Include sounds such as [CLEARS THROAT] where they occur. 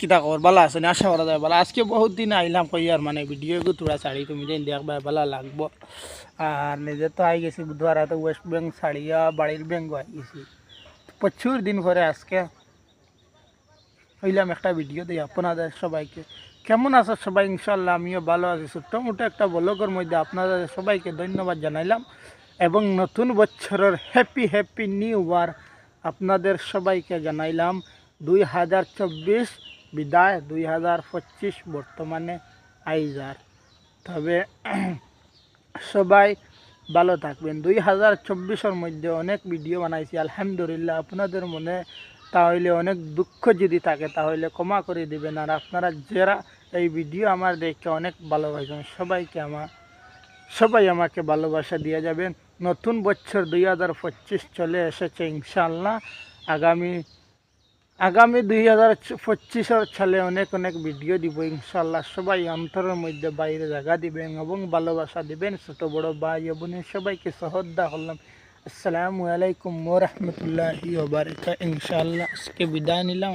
কিতা খবর ভালো আছে না? আশা করা যায় ভালো আজকে বহুত দিন আইলাম কই আর মানে ভিডিও তোরা শাড়ি তুমি যেন দেখবা ভালো লাগবো। আর নিজে তো আই গেছি বুধবার তো ওয়েস্ট বেঙ্গ শাড়িয়া বাড়ির বেঙ্গ আই গেছি। প্রচুর দিন পরে আজকে। হইলাম একটা ভিডিও দিই আপনাদের সবাইকে। কেমন আছে সবাই? ইনশাল্লাহ আমিও ভালো আছি। ছোট্ট মোটো একটা ব্লগের মধ্যে আপনাদের সবাইকে ধন্যবাদ জানাইলাম। এবং নতুন বছরের হ্যাপি হ্যাপি নিউ ইয়ার আপনাদের সবাইকে জানাইলাম। দুই হাজার চব্বিশ বিদায় দুই হাজার পঁচিশ বর্তমানে আইজার। তবে [CLEARS THROAT] সবাই ভালো থাকবেন। দুই হাজার চব্বিশের মধ্যে অনেক ভিডিও বানাইছি, আলহামদুলিল্লাহ। আপনাদের মনে তাহলে অনেক দুঃখ যদি থাকে, তাহলে ক্ষমা করে দিবেন। আর আপনারা যারা এই ভিডিও আমার দেখে অনেক ভালোবাসেন, সবাইকে আমার সবাই আমাকে ভালোবাসা দিয়ে যাবেন। নতুন বছর দুই হাজার পঁচিশ চলে এসেছে ইনশাল্লাহ আগামী আগামী দুই হাজার পঁচিশের সালে অনেক অনেক ভিডিও দিব ইনশাল্লাহ সবাই অন্তরের মধ্যে বাইরে জায়গা দিবেন এবং ভালোবাসা দিবেন। ছোট, বড় ভাই বোনের সবাইকে সহদ্দা করলাম। আসসালামু আলাইকুম ওরহমতুল্লাহি ওবারকা ইনশাল্লাহ আজকে বিদায় নিলাম।